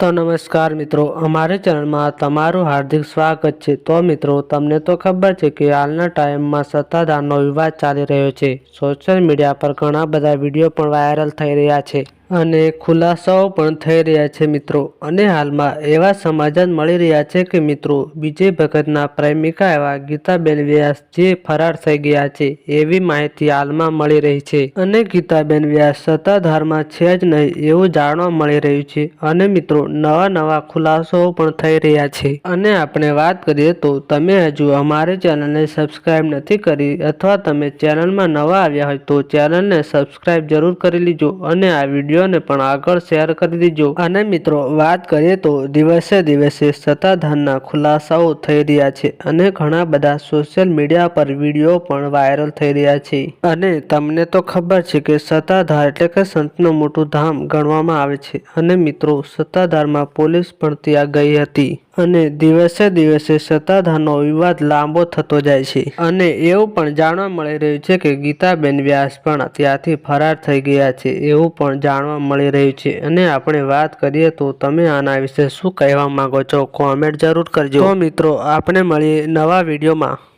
તો નમસ્કાર મિત્રો, અમારી ચેનલમાં તમારું હાર્દિક સ્વાગત છે. તો મિત્રો, તમને તો ખબર છે કે હાલના ટાઈમમાં સત્તાધારનો વિવાદ ચાલી રહ્યો છે. સોશિયલ મીડિયા પર ઘણા બધા વીડિયો પણ વાયરલ થઈ રહ્યા છે. અને ખુલાસાઓ પણ થઈ રહ્યા છે મિત્રો. અને હાલમાં એવા સમાચાર મળી રહ્યા છે કે મિત્રો, વિજય ભગતના પ્રેમિકા એવા ગીતાબેન વ્યાસ જે ફરાર થઈ ગયા છે એવી માહિતી હાલમાં મળી રહી છે. અને ગીતાબેન વ્યાસ સત્તાધારમાં છે જ નહીં એવું જાણવા મળી રહ્યું છે. અને મિત્રો, નવા નવા ખુલાસાઓ પણ થઈ રહ્યા છે. અને આપણે વાત કરીએ તો તમે હજુ અમારી ચેનલને સબસ્ક્રાઇબ નથી કરી અથવા તમે ચેનલમાં નવા આવ્યા હોય તો ચેનલને સબસ્ક્રાઇબ જરૂર કરી લીજો અને આ વિડીયોને પણ આગળ શેર કરી દીજો. અને મિત્રો, વાત કરીએ તો દિવસે દિવસે સત્તાધારના ખુલાસાઓ થઈ રહ્યા છે અને ઘણા બધા સોશિયલ મીડિયા પર વીડિયો પણ વાયરલ થઈ રહ્યા છે. અને તમને તો ખબર છે કે સત્તાધાર એટલે કે સંતનું મોટું ધામ ગણવામાં આવે છે. અને મિત્રો, સત્તાધારમાં પોલીસ પણ ત્યાં ગઈ હતી. અને દિવસે દિવસે સત્તાધારનો વિવાદ લાંબો થતો જાય છે. અને એવું પણ જાણવા મળી રહ્યું છે કે ગીતાબેન વ્યાસ પણ ત્યાંથી ફરાર થઈ ગયા છે, એવું પણ જાણવા મળી રહ્યું છે. અને આપણે વાત કરીએ તો તમે આના વિશે શું કહેવા માંગો છો? કોમેન્ટ જરૂર કરજો. મિત્રો, આપણે મળીએ નવા વિડીયોમાં.